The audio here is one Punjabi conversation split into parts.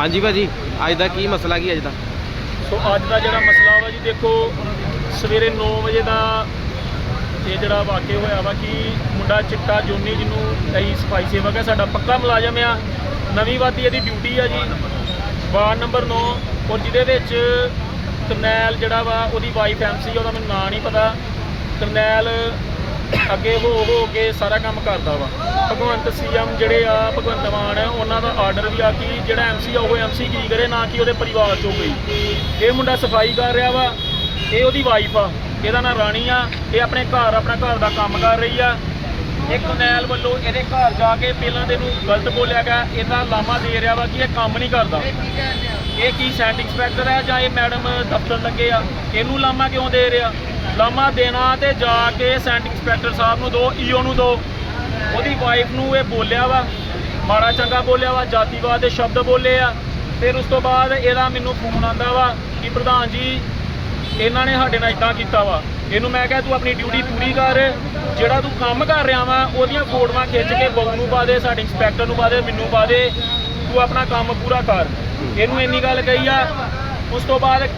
ਹਾਂਜੀ ਭਾਜੀ, ਅੱਜ ਦਾ ਕੀ ਮਸਲਾ ਕੀ ਅੱਜ ਦਾ? ਸੋ ਅੱਜ ਦਾ ਜਿਹੜਾ ਮਸਲਾ ਵਾ ਜੀ, ਦੇਖੋ, ਸਵੇਰੇ 9 ਵਜੇ ਦਾ ਇਹ ਜਿਹੜਾ ਵਾਕਿਆ ਹੋਇਆ ਵਾ ਕਿ ਮੁੰਡਾ ਚਿੱਟਾ ਜੋਨੀ ਜਿਹਨੂੰ ਕਈ ਸਫ਼ਾਈ ਸੇਵਕ ਹੈ ਸਾਡਾ ਪੱਕਾ ਮੁਲਾਜ਼ਮ ਆ, ਨਵੀਂ ਵਾਦੀ ਇਹਦੀ ਡਿਊਟੀ ਆ ਜੀ। ਵਾਰਡ ਨੰਬਰ 9 ਔਰ ਜਿਹਦੇ ਵਿੱਚ ਕਰਨੈਲ ਜਿਹੜਾ ਵਾ, ਉਹਦੀ ਵਾਈਫ ਐਮਸੀ ਉਹਦਾ ਮੈਨੂੰ ਨਾਂ ਨਹੀਂ ਪਤਾ। ਕਰਨੈਲ ਅੱਗੇ ਹੋ ਹੋ ਕੇ ਸਾਰਾ ਕੰਮ ਕਰਦਾ ਵਾ। ਭਗਵੰਤ ਸੀਐਮ ਜਿਹੜੇ ਆ, ਭਗਵੰਤ ਮਾਨ ਹੈ ਉਹਨਾਂ ਦਾ ਆਰਡਰ ਵੀ ਆ ਕਿ ਜਿਹੜਾ ਐਮਸੀ ਆ, ਉਹ ਐਮਸੀ ਕੀ ਕਰੇ, ਨਾ ਕਿ ਉਹਦੇ ਪਰਿਵਾਰ ਚੋਂ ਕੋਈ। ਇਹ ਮੁੰਡਾ ਸਫ਼ਾਈ ਕਰ ਰਿਹਾ ਵਾ, ਇਹ ਉਹਦੀ ਵਾਈਫ ਆ, ਇਹਦਾ ਨਾਂ ਰਾਣੀ ਆ, ਇਹ ਆਪਣੇ ਘਰ, ਆਪਣਾ ਘਰ ਦਾ ਕੰਮ ਕਰ ਰਹੀ ਆ। ਇਹ ਨੈਲ ਵੱਲੋਂ ਇਹਦੇ ਘਰ ਜਾ ਕੇ ਪਹਿਲਾਂ ਦੇ ਨੂੰ ਗਲਤ ਬੋਲਿਆ ਗਿਆ, ਇਹਦਾ ਲਾਮਾ ਦੇ ਰਿਹਾ ਵਾ ਕਿ ਇਹ ਕੰਮ ਨਹੀਂ ਕਰਦਾ। ਇਹ ਕੀ ਸੈਂਟ ਇੰਸਪੈਕਟਰ ਹੈ ਜਾਂ ਇਹ ਮੈਡਮ ਦਫ਼ਤਰ ਲੱਗੇ ਆ? ਇਹਨੂੰ ਲਾਮਾ ਕਿਉਂ ਦੇ ਰਿਹਾ? ਲਾਮਾ ਦੇਣਾ ਤੇ ਜਾ ਕੇ ਸੈਂਟ ਇੰਸਪੈਕਟਰ ਸਾਹਿਬ ਨੂੰ ਦੋ, ਈਓ ਨੂੰ ਦੋ। ਉਹਦੀ ਵਾਈਫ ਨੂੰ ਇਹ ਬੋਲਿਆ ਵਾ, ਮਾੜਾ ਚੰਗਾ ਬੋਲਿਆ ਵਾ, ਜਾਤੀਵਾਦ ਦੇ ਸ਼ਬਦ ਬੋਲੇ ਆ। ਫਿਰ ਉਸ ਤੋਂ ਬਾਅਦ ਇਹਦਾ ਮੈਨੂੰ ਫੋਨ ਆਂਦਾ ਵਾ ਕਿ ਪ੍ਰਧਾਨ ਜੀ, ਇਹਨਾਂ ਨੇ ਸਾਡੇ ਨਾਲ ਇਦਾਂ ਕੀਤਾ ਵਾ। ਇਹਨੂੰ ਮੈਂ ਕਿਹਾ, ਤੂੰ ਆਪਣੀ ਡਿਊਟੀ ਪੂਰੀ ਕਰ। ਜਿਹੜਾ ਤੂੰ ਕੰਮ ਕਰ ਰਿਹਾ ਵਾ, ਉਹਦੀਆਂ ਫੋਟੋਆਂ ਖਿੱਚ ਕੇ ਬਹੂ ਨੂੰ ਪਾ ਦੇ, ਸਾਡੇ ਇੰਸਪੈਕਟਰ ਨੂੰ ਪਾ ਦੇ, ਮੈਨੂੰ ਪਾ ਦੇ। ਤੂੰ ਆਪਣਾ ਕੰਮ ਪੂਰਾ ਕਰ। ਇਹਨੂੰ ਇੰਨੀ ਗੱਲ ਕਹੀ ਆ। ਉਸ ਤੋਂ ਬਾਅਦ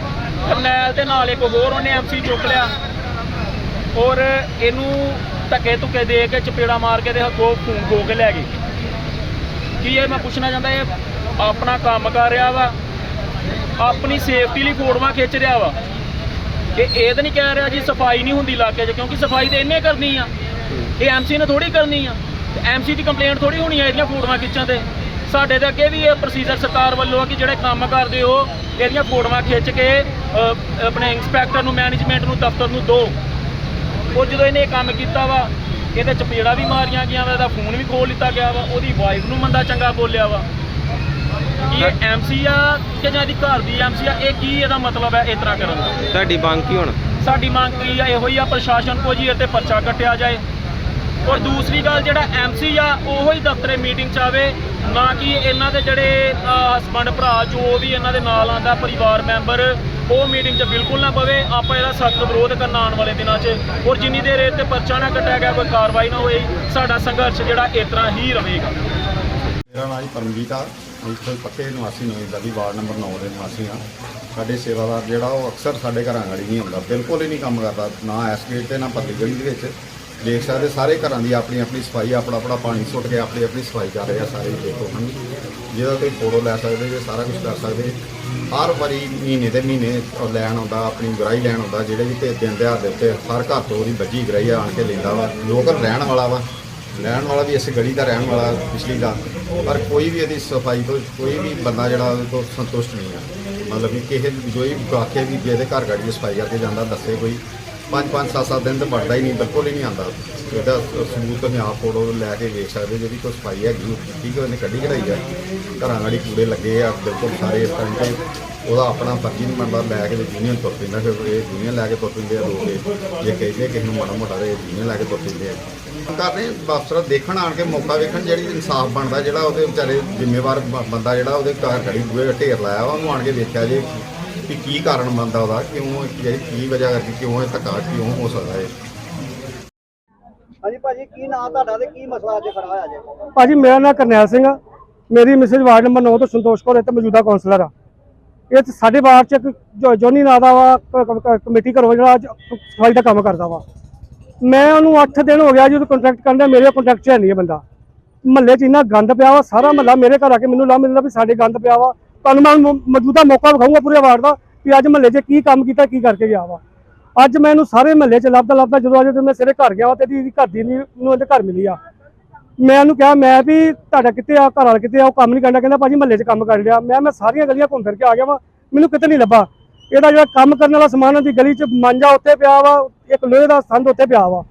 ਕਰਨੈਲ ਦੇ ਨਾਲ ਇੱਕ ਹੋਰ ਉਹਨੇ ਐਮਸੀ ਚੁੱਕ ਲਿਆ। ਔਰ ਇਹਨੂੰ ਧੱਕੇ ਧੁੱਕੇ ਦੇ ਕੇ ਚਪੇੜਾ ਮਾਰ ਕੇ ਦੇ ਹੱਥੋਂ ਖੂਨ ਖੋ ਕੇ ਲੈ ਗਏ। ਕੀ ਇਹ ਮੈਂ ਪੁੱਛਣਾ ਚਾਹੁੰਦਾ, ਇਹ ਆਪਣਾ ਕੰਮ ਕਰ ਰਿਹਾ ਵਾ? ਆਪਣੀ ਸੇਫਟੀ ਲਈ ਫੋਟੋਆਂ ਖਿੱਚ ਰਿਹਾ ਵਾ? ਇਹ ਇਹ ਤਾਂ ਨਹੀਂ ਕਹਿ ਰਿਹਾ ਜੀ ਸਫ਼ਾਈ ਨਹੀਂ ਹੁੰਦੀ ਇਲਾਕੇ 'ਚ, ਕਿਉਂਕਿ ਸਫ਼ਾਈ ਤੇ ਇਹਨੇ ਕਰਨੀ ਆ। ਇਹ ਐਮਸੀ ਨੇ ਥੋੜੀ ਕਰਨੀ ਆ। ਐਮਸੀ ਦੀ ਕੰਪਲੇਂਟ ਥੋੜੀ ਹੋਣੀ ਆ ਇਹਦੀਆਂ ਫੋਟੋਆਂ ਖਿੱਚਣ ਤੇ। ਸਾਡੇ ਤੇ ਅੱਗੇ ਵੀ ਇਹ ਪ੍ਰੋਸੀਜਰ ਸਰਕਾਰ ਵੱਲੋਂ ਆ ਕਿ ਜਿਹੜੇ ਕੰਮ ਕਰਦੇ ਹੋ, ਇਹਦੀਆਂ ਫੋਟੋਆਂ ਖਿੱਚ ਕੇ ਆਪਣੇ ਇੰਸਪੈਕਟਰ ਨੂੰ ਮੈਨੇਜਮੈਂਟ ਨੂੰ ਦਫ਼ਤਰ ਨੂੰ ਦਿਓ ਉਹ ਜਦੋਂ ਇਹਨੇ ਇਹ ਕੰਮ ਕੀਤਾ ਵਾ ਇਹਦੇ ਚਪੇੜਾ ਵੀ ਮਾਰੀਆਂ ਗਿਆ ਵਾ ਇਹਦਾ ਫੋਨ ਵੀ ਖੋਲ ਲਿੱਤਾ ਗਿਆ ਵਾ ਉਹਦੀ ਵਾਈਫ ਨੂੰ ਮੰਦਾ ਚੰਗਾ ਬੋਲਿਆ ਵਾ। ਕੀ ਇਹ ਐਮਸੀ ਆ ਕਿ ਜਾਂ ਇਹਦੀ ਘਰ ਦੀ ਐਮਸੀ ਆ? ਇਹ ਕੀ ਇਹਦਾ ਮਤਲਬ ਹੈ ਇਸ ਤਰ੍ਹਾਂ ਕਰਨ ਦਾ? ਤੁਹਾਡੀ ਮੰਗ ਕੀ ਹੁਣ? ਸਾਡੀ ਮੰਗ ਕੀ ਆ? ਇਹੋ ਹੀ ਆ ਪ੍ਰਸ਼ਾਸਨ ਕੋ ਜੀ ਇੱਥੇ ਪਰਚਾ ਕੱਟਿਆ ਜਾਏ। ਔਰ ਦੂਸਰੀ ਗੱਲ ਜਿਹੜਾ ਐਮਸੀ ਆ ਉਹੋ ਹੀ ਦਫ਼ਤਰੇ ਮੀਟਿੰਗ ਚ ਆਵੇ ਨਾ ਕਿ ਇਹਨਾਂ ਦੇ ਜਿਹੜੇ ਹਸਬੰਡ ਭਰਾ ਜੋ ਵੀ ਇਹਨਾਂ ਦੇ ਨਾਲ ਆਂਦਾ ਪਰਿਵਾਰ ਮੈਂਬਰ ਉਹ ਮੀਟਿੰਗ 'ਚ ਬਿਲਕੁਲ ਨਾ ਪਵੇ। ਆਪਾਂ ਇਹਦਾ ਸਖਤ ਵਿਰੋਧ ਕਰਨਾ ਆਉਣ ਵਾਲੇ ਦਿਨਾਂ 'ਚ। ਔਰ ਜਿੰਨੀ ਦੇਰ ਇਹ ਤੇ ਪਰਚਾ ਨਾ ਕੱਟਿਆ ਗਿਆ, ਕੋਈ ਕਾਰਵਾਈ ਨਾ ਹੋਈ, ਸਾਡਾ ਸੰਘਰਸ਼ ਜਿਹੜਾ ਇਸ ਤਰ੍ਹਾਂ ਹੀ ਰਹੇਗਾ। ਮੇਰਾ ਨਾਮ ਜੀ ਪਰਮਜੀਤ ਆ। ਇੱਥੇ ਪੱਕੇ ਨਿਵਾਸੀ ਨਵੇਂ ਦਾ ਵੀ ਵਾਰਡ ਨੰਬਰ 9 ਦੇ ਨਿਵਾਸੀ ਆ। ਸਾਡੇ ਸੇਵਾਦਾਰ ਜਿਹੜਾ, ਉਹ ਅਕਸਰ ਸਾਡੇ ਘਰਾਂ ਗਾੜੀ ਨਹੀਂ ਆਉਂਦਾ। ਬਿਲਕੁਲ ਹੀ ਨਹੀਂ ਕੰਮ ਕਰਦਾ, ਨਾ ਐਸ ਗੇਟ ਤੇ ਨਾ ਪੱਲੀ ਗਲੀ ਦੇ ਵਿੱਚ। ਦੇਖ ਸਕਦੇ ਸਾਰੇ ਘਰਾਂ ਦੀ ਆਪਣੀ ਆਪਣੀ ਸਫ਼ਾਈ ਆਪਣਾ ਆਪਣਾ ਪਾਣੀ ਸੁੱਟ ਕੇ ਆਪਣੀ ਆਪਣੀ ਸਫ਼ਾਈ ਕਰ ਰਹੇ ਆ ਸਾਰੇ, ਦੇਖੋ ਹਨ ਜਿਹਦਾ ਕੋਈ ਫੋਟੋ ਲੈ ਸਕਦੇ ਜੇ, ਸਾਰਾ ਕੁਝ ਕਰ ਸਕਦੇ ਹਰ ਵਾਰੀ ਮਹੀਨੇ ਦੇ ਮਹੀਨੇ ਉਹ ਲੈਣ ਆਉਂਦਾ, ਆਪਣੀ ਗਰਾਈ ਲੈਣ ਆਉਂਦਾ, ਜਿਹੜੇ ਵੀ ਤੇ ਦਿਨ ਦਿਹਾੜ ਦੇ ਉੱਤੇ, ਹਰ ਘਰ ਤੋਂ ਉਹਦੀ ਬੱਜੀ ਗਰਾਈ ਆਣ ਕੇ ਲੈਂਦਾ ਵਾ। ਲੋਕਲ ਰਹਿਣ ਵਾਲਾ ਵਾ। ਰਹਿਣ ਵਾਲਾ ਵੀ ਇਸ ਗਲੀ ਦਾ ਰਹਿਣ ਵਾਲਾ ਪਿਛਲੀ ਦਾ ਪਰ ਕੋਈ ਵੀ ਇਹਦੀ ਸਫ਼ਾਈ ਤੋਂ, ਕੋਈ ਵੀ ਬੰਦਾ ਜਿਹੜਾ, ਉਹਦੇ ਤੋਂ ਸੰਤੁਸ਼ਟ ਨਹੀਂ ਆ। ਮਤਲਬ ਕਿ ਕਿਸੇ ਜੋ ਕੋਈ ਆਖੇ ਵੀ ਜਿਹਦੇ ਘਰ ਗਾੜੀ ਦੀ ਸਫ਼ਾਈ ਕਰਕੇ ਜਾਂਦਾ, ਦੱਸੇ ਕੋਈ। ਪੰਜ ਪੰਜ ਸੱਤ ਸੱਤ ਦਿਨ ਤੇ ਵੜਦਾ ਹੀ ਨਹੀਂ, ਬਿਲਕੁਲ ਹੀ ਨਹੀਂ ਆਉਂਦਾ। ਇਹਦਾ ਸਬੂਤ ਤੁਸੀਂ ਆਪ ਫੋਟੋ ਲੈ ਕੇ ਵੇਖ ਸਕਦੇ ਜਿਹੜੀ ਕੋਈ ਸਫ਼ਾਈ ਹੈਗੀ ਠੀਕ ਉਹਨੇ ਕੱਢੀ ਕਢਾਈ ਆ। ਘਰਾਂ ਗਾੜੀ ਕੂੜੇ ਲੱਗੇ ਆ, ਬਿਲਕੁਲ ਸਾਰੇ ਇਸ ਤਰ੍ਹਾਂ ਤੇ ਉਹਦਾ ਆਪਣਾ ਫਰਜ਼ੀ ਨਹੀਂ ਬਣਦਾ, ਲੈ ਕੇ ਯੂਨੀਅਨ ਤੁਰ ਪੈਂਦਾ, ਫਿਰ ਇਹ ਯੂਨੀਅਨ ਲੈ ਕੇ ਤੁਰ ਪੈਂਦੇ ਆ ਲੋਕ ਜੇ ਕਹਿੰਦੇ ਕਿਸੇ ਨੂੰ ਮਾੜਾ ਮੋਟਾ ਤੇ ਯੂਨੀਅਨ ਲੈ ਕੇ ਤੁਰ ਪੈਂਦੇ ਆ। ਕਰਦੇ ਬਸਰਾ ਦੇਖਣ ਆਣ ਕੇ ਮੌਕਾ ਵੇਖਣ ਜਿਹੜੀ ਇਨਸਾਫ ਬਣਦਾ, ਜਿਹੜਾ ਉਹਦੇ ਵਿਚਾਰੇ ਜ਼ਿੰਮੇਵਾਰ ਬੰਦਾ ਜਿਹੜਾ ਉਹਦੇ ਘਰ ਖੜੀ ਬੂਹੇ ਢੇਰ ਲਾਇਆ ਵਾ, ਉਹਨੂੰ ਆਣ ਕੇ ਵੇਖਿਆ ਜੇ ਕਿ ਕੀ ਕਾਰਨ ਬਣਦਾ ਉਹਦਾ? ਕਿਉਂ ਜਿਹੜੀ ਕੀ ਵਜ੍ਹਾ ਕਰਕੇ ਕਿਉਂ ਇਹ ਧੱਕਾ ਕਿਉਂ ਹੋ ਸਕਦਾ ਹੈ ਹਾਂਜੀ ਭਾਜੀ ਕੀ ਨਾਂ ਤੁਹਾਡਾ ਤੇ ਕੀ ਮਸਲਾ ਅੱਜ ਖੜਾ ਹੋਇਆ ਜੇ? ਭਾਜੀ ਮੇਰਾ ਨਾਮ ਕਰਨੈਲ ਸਿੰਘ ਆ। ਮੇਰੀ ਮਿਸਿਸ ਵਾਰਡ ਨੰਬਰ 9 ਤੋਂ ਸੰਤੋਸ਼ ਕੌਰ ਇੱਥੇ ਮੌਜੂਦਾ ਕਾਉਂਸਲਰ ਆ। ਇਹ ਸਾਡੇ ਵਾਰਡ ਚ ਇੱਕ ਜੋ- ਜੋਨੀ ਨਾਂ ਦਾ ਵਾ ਕ- ਕ- ਕ- ਕਮੇਟੀ ਘਰੋਂ ਜਿਹੜਾ ਅੱਜ ਸਫ਼ਾਈ ਦਾ ਕੰਮ ਕਰਦਾ ਵਾ। ਮੈਂ ਉਹਨੂੰ 8 ਦਿਨ ਹੋ ਗਿਆ ਜੀ ਉਹ ਕੰਟਰੈਕਟ ਕਰਦਾ ਮੇਰੇ ਕੰਟਰੈਕਟ 'ਚ ਹੈ ਨਹੀਂ ਇਹ ਬੰਦਾ। ਮਹੱਲੇ 'ਚ ਇੰਨਾ ਗੰਦ ਪਿਆ ਵਾ ਸਾਰਾ ਮਹੱਲਾ ਮੇਰੇ ਘਰ ਆ ਕੇ ਮੈਨੂੰ ਲਾ ਮਿਲਦਾ ਵੀ ਸਾਡੇ ਗੰਦ ਪਿਆ ਵਾ। ਤੁਹਾਨੂੰ ਮੈਂ ਮੌਜੂਦਾ ਮੌਕਾ ਵਿਖਾਊਂਗਾ ਪੂਰੇ ਵਾਰਡ ਦਾ ਵੀ ਅੱਜ ਮਹੱਲੇ 'ਚ ਕੀ ਕੰਮ ਕੀਤਾ, ਕੀ ਕਰਕੇ ਗਿਆ ਵਾ। ਅੱਜ ਮੈਂ ਇਹਨੂੰ ਸਾਰੇ ਮਹੱਲੇ 'ਚ ਲੱਭਦਾ ਲੱਭਦਾ ਜਦੋਂ ਅੱਜ ਮੈਂ ਸਿਰੇ ਘਰ ਗਿਆ ਵਾ ਤੇ ਇਹਦੀ ਘਰ ਦੀ ਨੂੰ ਇਹਦੇ ਘਰ ਮਿਲੀ ਆ। ਮੈਂ ਉਹਨੂੰ ਕਿਹਾ, ਮੈਂ ਵੀ ਤੁਹਾਡਾ ਕਿੱਥੇ ਆ, ਘਰ ਵਾਲਾ ਕਿੱਥੇ ਆ, ਉਹ ਕੰਮ ਨਹੀਂ ਕਰਨਾ ਕਹਿੰਦਾ ਭਾਜੀ ਮਹੱਲੇ 'ਚ ਕੰਮ ਕਰ ਲਿਆ। ਮੈਂ ਮੈਂ ਸਾਰੀਆਂ ਗਲੀਆਂ ਘੁੰਮ ਫਿਰ ਕੇ ਆ ਗਿਆ ਵਾ, ਮੈਨੂੰ ਕਿਤੇ ਨਹੀਂ ਲੱਭਾ। ਇਹਦਾ ਜਿਹੜਾ ਕੰਮ ਕਰਨ ਵਾਲਾ ਸਮਾਨ ਉਹਦੀ ਗਲੀ 'ਚ ਮਾਂਜਾ ਉੱਥੇ ਪਿਆ ਵਾ, ਇੱਕ ਲੋਹੇ ਦਾ ਸੰਦ ਉੱਥੇ ਪਿਆ ਵਾ।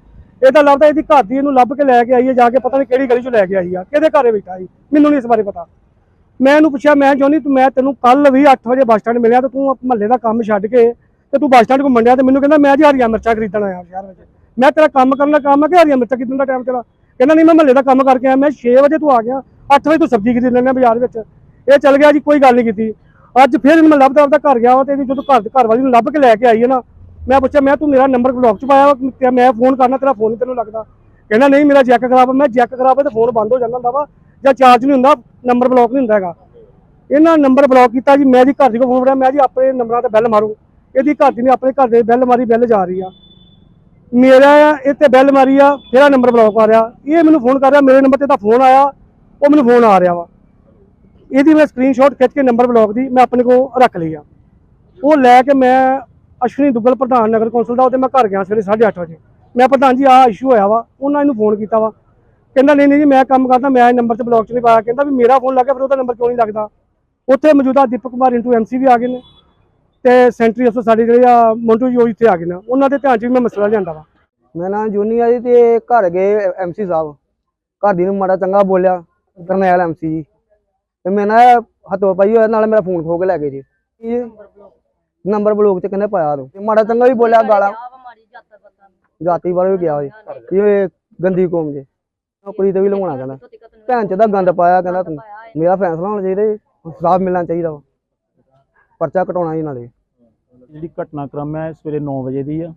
ਇਹਦਾ ਲੱਭਦਾ ਇਹਦੀ ਘਰ ਦੀ ਇਹਨੂੰ ਲੱਭ ਕੇ ਲੈ ਕੇ ਆਈ ਹੈ ਜਾ ਕੇ ਪਤਾ ਨਹੀਂ ਕਿਹੜੀ ਗਲੀ 'ਚੋਂ ਲੈ ਕੇ ਆਈ ਆ, ਕਿਹਦੇ ਘਰੇ ਬੈਠਾ ਸੀ, ਮੈਨੂੰ ਨਹੀਂ ਇਸ ਬਾਰੇ ਪਤਾ। ਮੈਂ ਇਹਨੂੰ ਪੁੱਛਿਆ, ਮੈਂ ਜੋਨੀ, ਤੂੰ, ਮੈਂ ਤੈਨੂੰ ਕੱਲ ਵੀ 8 ਵਜੇ ਬੱਸ ਸਟੈਂਡ ਮਿਲਿਆ ਤੇ ਤੂੰ ਮਹੱਲੇ ਦਾ ਕੰਮ ਛੱਡ ਕੇ ਤੇ ਤੂੰ ਬੱਸ ਸਟੈਂਡ ਘੁੰਮਣ ਡਿਆ ਤੇ ਮੈਨੂੰ ਕਹਿੰਦਾ, ਮੈਂ ਜੀ ਹਰੀਆਂ ਮਿਰਚਾਂ ਖਰੀਦਣ ਆਇਆ ਸ਼ਹਿਰ ਵਿੱਚ। ਮੈਂ ਤੇਰਾ ਕੰਮ ਕਰਨ ਦਾ ਕੰਮ ਹੈ ਕਿ ਹਰੀਆਂ ਮਿਰਚਾਂ ਖਰੀਦਣ ਦਾ ਟਾਈਮ ਤੇਰਾ? ਕਹਿੰਦਾ, ਨਹੀਂ, ਮੈਂ ਮਹੱਲੇ ਦਾ ਕੰਮ ਕਰਕੇ ਆਇਆ। ਮੈਂ 6 ਵਜੇ ਤੂੰ ਆ ਗਿਆ। 8 ਵਜੇ ਤੂੰ ਸਬਜ਼ੀ ਖਰੀਦ ਲੈਣਾ ਬਾਜ਼ਾਰ ਵਿੱਚ। ਇਹ ਚੱਲ ਗਿਆ ਜੀ, ਕੋਈ ਗੱਲ ਨਹੀਂ ਕੀਤੀ। ਅੱਜ ਫਿਰ ਇਹਨੂੰ ਮੈਂ ਲੱਭਦਾ ਆਪਦਾ ਘਰ ਗਿਆ ਵਾ ਤੇ ਜਦੋਂ ਘਰ ਘਰ ਵਾਲੀ ਨੂੰ ਲੱਭ ਕੇ ਲੈ ਕੇ ਆਈ ਹੈ ਨਾ, ਮੈਂ ਪੁੱਛਿਆ, ਮੈਂ ਤੂੰ ਮੇਰਾ ਨੰਬਰ ਬਲੌਕ ਚ ਪਾਇਆ ਵਾ? ਤੇ ਮੈਂ ਫੋਨ ਕਰਨਾ, ਤੇਰਾ ਫੋਨ ਨਹੀਂ ਤੈਨੂੰ ਲੱਗਦਾ? ਕਹਿੰਦਾ, ਨਹੀਂ, ਮੇਰਾ ਜੈਕ ਖਰਾਬ ਆ। ਮੈਂ ਜੈਕ ਖਰਾਬ ਹੈ ਤੇ ਫੋਨ ਬੰਦ ਹੋ ਜਾਂਦਾ ਹੁੰਦਾ ਵਾ। ਜਾਂ ਚਾਰਜ ਨਹੀਂ ਹੁੰਦਾ ਨੰਬਰ ਬਲੌਕ ਨਹੀਂ ਹੁੰਦਾ ਹੈਗਾ। ਇਹਨਾਂ ਨੰਬਰ ਬਲੌਕ ਕੀਤਾ ਜੀ, ਮੈਂ ਜੀ ਘਰ ਦੀ ਕੋ ਫੋਨ ਫੜਿਆ, ਮੈਂ ਜੀ ਆਪਣੇ ਨੰਬਰਾਂ ਤੇ ਬੈਲ ਮਾਰੂ। ਇਹਦੀ ਘਰ ਦੀ ਨੇ ਆਪਣੇ ਘਰ ਦੇ ਬੈਲ ਮਾਰੀ ਬੈਲ ਜਾ ਰਹੀ ਆ। ਮੇਰਾ ਇੱਥੇ ਬੈਲ ਮਾਰੀ ਆ ਤੇਰਾ ਨੰਬਰ ਬਲੌਕ ਆ ਰਿਹਾ। ਇਹ ਮੈਨੂੰ ਫੋਨ ਕਰ ਰਿਹਾ, ਮੇਰੇ ਨੰਬਰ ਤੇ ਤਾਂ ਫੋਨ ਆਇਆ, ਉਹ ਮੈਨੂੰ ਫੋਨ ਆ ਰਿਹਾ ਵਾ। ਇਹਦੀ ਮੈਂ ਸਕਰੀਨਸ਼ਾਟ ਖਿੱਚ ਕੇ ਨੰਬਰ ਬਲੌਕ ਦੀ, ਮੈਂ ਆਪਣੇ ਕੋਲ ਰੱਖ ਲਈ ਆ। ਉਹ ਲੈ ਕੇ ਮੈਂ ਅਸ਼ਵਨੀ ਦੁੱਗਲ ਪ੍ਰਧਾਨ ਨਗਰ ਕੌਂਸਲ ਦਾ, ਉਹਦੇ ਮੈਂ ਘਰ ਗਿਆ ਸਵੇਰੇ 8:30 ਵਜੇ। ਮੈਂ ਪ੍ਰਧਾਨ ਜੀ, ਆਹ ਇਸ਼ੂ ਹੋਇਆ ਵਾ। ਉਹਨਾਂ ਇਹਨੂੰ ਫੋਨ ਕੀਤਾ ਵਾ। ਕਹਿੰਦਾ ਨਹੀਂ ਨਹੀਂ ਜੀ ਮੈਂ ਕੰਮ ਕਰਦਾ ਮੈਂ ਇਹ ਨੰਬਰ ਤੇ ਬਲੌਕ 'ਚ ਨਹੀਂ ਪਾਇਆ। ਕਹਿੰਦਾ ਵੀ ਮੇਰਾ ਫੋਨ ਲੱਗਿਆ ਫਿਰ ਉਹਦਾ ਨੰਬਰ ਕਿਉਂ ਨਹੀਂ ਲੱਗਦਾ? ਉੱਥੇ ਮੌਜੂਦਾ ਦੀਪਕ ਕੁਮਾਰ ਇੰਟੂ ਐਮਸੀ ਵੀ ਆ ਗਏ ਨੇ ਤੇ ਸੈਂਟਰੀ ਅਫਸਰ ਸਾਡੇ ਜਿਹੜੇ ਆ ਮੋਂਟੂ ਜੀ ਉਹ ਇੱਥੇ ਆ ਗਏ ਨੇ। ਉਹਨਾਂ ਦੇ ਧਿਆਨ 'ਚ ਵੀ ਮੈਂ ਮਸਲਾ ਲਿਆਂਦਾ ਵਾ। ਮੈਂ ਨਾ ਜੂਨੀ ਆ ਜੀ ਤੇ ਘਰ ਗਏ ਐਮਸੀ ਸਾਹਿਬ। ਘਰ ਦੀ ਨੂੰ ਮਾੜਾ ਚੰਗਾ ਬੋਲਿਆ ਕਰਨੈਲ ਐਮਸੀ ਜੀ। ਤੇ ਮੈਂ ਨਾ ਹੱਥੋਂ ਪਾਈ ਹੋਇਆ ਨਾਲ ਮੇਰਾ ਫੋਨ ਖੋ ਕੇ ਲੈ ਗਏ ਜੀ। ਨੰਬਰ ਬਲੌਕ ਤੇ ਕਹਿੰਦੇ ਪਾਇਆ ਤੂੰ ਤੇ ਮਾੜਾ ਚੰਗਾ ਵੀ ਬੋਲਿਆ ਗਾਲਾਂ। ਜਾਤੀ ਬਾਰੇ ਵੀ ਗਿਆ ਜੀ। ਇਹ ਗੰਦੀ ਕੌਮ ਜੇ। ਨੌਕਰੀ ਤੇ ਵੀ ਲਵਾਉਣਾ ਕਹਿੰਦਾ। ਭੈਣ ਚ ਦਾ ਗੰਦ ਪਾਇਆ ਕਹਿੰਦਾ ਤੂੰ। ਮੇਰਾ ਫੈਸਲਾ ਹੋਣਾ ਚਾਹੀਦਾ ਜੀ ਸਾਫ਼ ਮਿਲਣਾ ਚਾਹੀਦਾ ਵਾ। ਪਰਚਾ ਕਟਾਉਣਾ ਜੀ ਨਾਲੇ। ਜਿਹੜੀ ਘਟਨਾਕ੍ਰਮ ਹੈ ਸਵੇਰੇ 9 ਵਜੇ ਦੀ ਆ।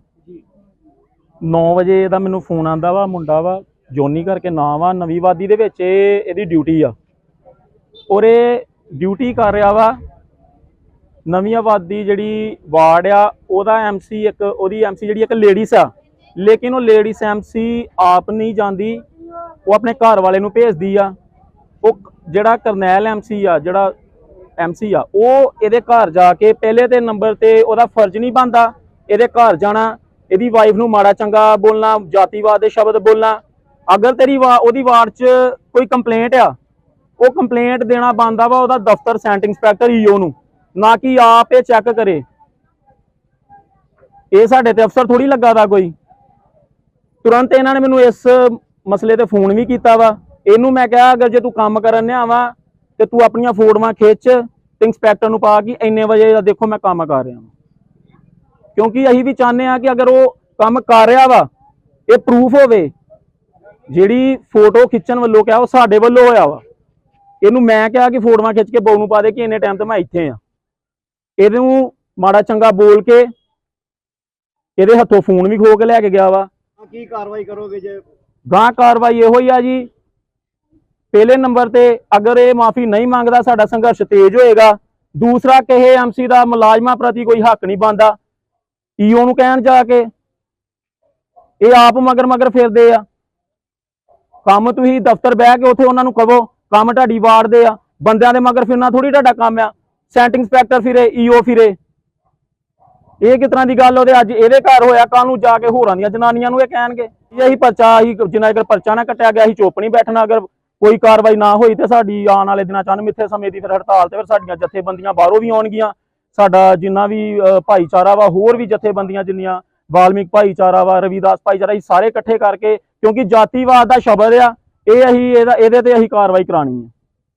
9 ਵਜੇ ਦਾ ਮੈਨੂੰ ਫੋਨ ਆਂਦਾ ਵਾ ਮੁੰਡਾ ਵਾ ਜੋਨੀ ਕਰਕੇ ਨਾਂ ਵਾ ਨਵੀਂ ਵਾਦੀ ਦੇ ਵਿੱਚ ਇਹ ਇਹਦੀ ਡਿਊਟੀ ਆ। ਔਰ ਇਹ ਡਿਊਟੀ ਕਰ ਰਿਹਾ ਵਾ ਨਵੀਂ ਆਬਾਦੀ ਜਿਹੜੀ ਵਾਰਡ ਆ ਉਹਦਾ ਐਮਸੀ ਇੱਕ ਉਹਦੀ ਐਮਸੀ ਜਿਹੜੀ ਇੱਕ ਲੇਡੀਸ ਆ। ਲੇਕਿਨ ਉਹ ਲੇਡੀਸ ਐਮਸੀ ਆਪ ਨਹੀਂ ਜਾਂਦੀ। ਉਹ ਆਪਣੇ ਘਰ ਵਾਲੇ ਨੂੰ ਭੇਜਦੀ ਆ। ਉਹ ਜਿਹੜਾ ਕਰਨੈਲ ਐਮਸੀ ਆ, ਜਿਹੜਾ ਐਮਸੀ ਆ, ਉਹ ਇਹਦੇ ਘਰ ਜਾ ਕੇ ਪਹਿਲੇ ਤੇ ਨੰਬਰ ਤੇ ਉਹਦਾ ਫਰਜ਼ ਨਹੀਂ ਬਣਦਾ। ਇਹਦੇ ਘਰ ਜਾਣਾ, ਇਹਦੀ ਵਾਈਫ ਨੂੰ ਮਾੜਾ ਚੰਗਾ ਬੋਲਣਾ, ਜਾਤੀਵਾਦ ਦੇ ਸ਼ਬਦ ਬੋਲਣਾ। ਅਗਰ ਤੇਰੀ ਵਾ, ਉਹਦੀ ਵਾਰਡ 'ਚ ਕੋਈ ਕੰਪਲੇਂਟ ਆ, ਉਹ ਕੰਪਲੇਂਟ ਦੇਣਾ ਬਣਦਾ ਵਾ ਉਹਦਾ ਦਫ਼ਤਰ ਸੈਂਟ ਇੰਸਪੈਕਟਰ ਈਓ ਨੂੰ। ਨਾ ਕਿ ਆਪ ਇਹ ਚੈੱਕ ਕਰੇ। ਇਹ ਸਾਡੇ ਤੇ ਅਫਸਰ ਥੋੜੀ ਲੱਗਾ ਦਾ ਕੋਈ। ਤੁਰੰਤ ਇਹਨਾਂ ਨੇ ਮੈਨੂੰ ਇਸ ਮਸਲੇ ਤੇ ਫੋਨ ਵੀ ਕੀਤਾ ਵਾ। ਇਹਨੂੰ ਮੈਂ ਕਿਹਾ, ਅਗਰ ਜੇ ਤੂੰ ਕੰਮ ਕਰਨ ਨਿਆ ਤੇ ਤੂੰ ਆਪਣੀਆਂ ਫੋਟੋਆਂ ਖਿੱਚ ਤੇ ਇੰਸਪੈਕਟਰ ਨੂੰ ਪਾ ਕਿ ਇੰਨੇ ਵਜੇ ਦਾ ਦੇਖੋ ਮੈਂ ਕੰਮ ਕਰ ਰਿਹਾ ਹਾਂ ਕਿਉਂਕਿ ਅਸੀਂ ਵੀ ਚਾਹੁੰਦੇ ਆ ਕਿ ਅਗਰ ਉਹ ਕੰਮ ਕਰ ਰਿਹਾ ਵਾ, ਇਹ ਪ੍ਰੂਫ ਹੋਵੇ, ਜਿਹੜੀ ਫੋਟੋ ਖਿੱਚਣ ਵੱਲੋਂ ਕਿਹਾ, ਉਹ ਸਾਡੇ ਵੱਲੋਂ ਹੋਇਆ ਵਾ। ਇਹਨੂੰ ਮੈਂ ਕਿਹਾ ਕਿ ਫੋਟੋਆਂ ਖਿੱਚ ਕੇ ਬਹੂ ਨੂੰ ਪਾ ਦੇ ਕਿ ਇੰਨੇ ਟਾਈਮ ਤੇ ਮੈਂ ਇੱਥੇ ਆ ਇਹਨੂੰ ਮਾੜਾ ਚੰਗਾ ਬੋਲ ਕੇ, ਇਹਦੇ ਹੱਥੋਂ ਫੋਨ ਵੀ ਖੋ ਕੇ ਲੈ ਕੇ ਗਿਆ ਵਾ। ਕੀ ਕਾਰਵਾਈ ਕਰੋਗੇ ਜੇ ਗਾਂ ਕਾਰਵਾਈ ਇਹੋ ਹੀ ਆ ਜੀ। ਪਹਿਲੇ ਨੰਬਰ ਤੇ ਅਗਰ ਇਹ ਮਾਫੀ ਨਹੀਂ ਮੰਗਦਾ, ਸਾਡਾ ਸੰਘਰਸ਼ ਤੇਜ਼ ਹੋਏਗਾ। ਦੂਸਰਾ ਕਹੇ ਐਮਸੀ ਦਾ ਮੁਲਾਜ਼ਮਾਂ ਪ੍ਰਤੀ ਕੋਈ ਹੱਕ ਨਹੀਂ ਬੰਦਾ ਈਓ ਨੂੰ ਕਹਿਣ ਜਾ ਕੇ, ਇਹ ਆਪ ਮਗਰ ਮਗਰ ਫਿਰਦੇ ਆ। ਕੰਮ ਤੁਸੀਂ ਦਫ਼ਤਰ ਬਹਿ ਕੇ ਉੱਥੇ ਉਹਨਾਂ ਨੂੰ ਕਹੋ, ਕੰਮ ਢਾਡੀ ਵਾੜਦੇ ਆ। ਬੰਦਿਆਂ ਦੇ ਮਗਰ ਫਿਰਨਾ ਥੋੜੀ ਤੁਹਾਡਾ ਕੰਮ ਆ। ਸੈਂਟ ਇੰਸਪੈਕਟਰ ਫਿਰੇ ਈਓ ਫਿਰੇ। ਇਹ ਕਿਸ ਤਰ੍ਹਾਂ ਦੀ ਗੱਲ ਉਹਦੇ? ਅੱਜ ਇਹਦੇ ਘਰ ਹੋਇਆ ਕੱਲ ਨੂੰ ਜਾ ਕੇ ਹੋਰਾਂ ਦੀਆਂ ਜਨਾਨੀਆਂ ਨੂੰ ਇਹ ਕਹਿਣਗੇ। ਇਹ ਅਸੀਂ ਪਰਚਾ ਅਸੀਂ ਜਿੰਨਾ ਚਿਰ ਪਰਚਾ ਨਾ ਕੱਟਿਆ ਗਿਆ ਅਸੀਂ ਚੁੱਪ ਨਹੀਂ ਬੈਠਣਾ। ਅਗਰ ਕੋਈ ਕਾਰਵਾਈ ਨਾ ਹੋਈ ਤੇ ਸਾਡੀ ਆਉਣ ਵਾਲੇ ਦਿਨਾਂ ਚ ਮਿੱਥੇ ਸਮੇਂ ਦੀ ਫਿਰ ਹੜਤਾਲ ਤੇ ਫਿਰ ਸਾਡੀਆਂ ਜਥੇਬੰਦੀਆਂ ਬਾਹਰੋਂ ਵੀ ਆਉਣਗੀਆਂ। ਸਾਡਾ ਜਿੰਨਾ ਵੀ ਅ, ਭਾਈਚਾਰਾ ਵਾ ਹੋਰ ਵੀ ਜਥੇਬੰਦੀਆਂ ਜਿੰਨੀਆਂ ਵਾਲਮੀਕ ਭਾਈਚਾਰਾ ਵਾ ਰਵੀਦਾਸ ਭਾਈਚਾਰਾ ਅਸੀਂ ਸਾਰੇ ਇਕੱਠੇ ਕਰਕੇ ਕਿਉਂਕਿ ਜਾਤੀਵਾਦ ਦਾ ਸ਼ਬਦ ਆ ਇਹ ਅਸੀਂ ਇਹਦਾ ਇਹਦੇ ਤੇ ਅਸੀਂ ਕਾਰਵਾਈ ਕਰਾਣੀ ਹੈ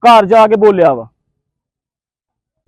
ਘਰ ਜਾ ਕੇ ਬੋਲਿਆ ਵਾ।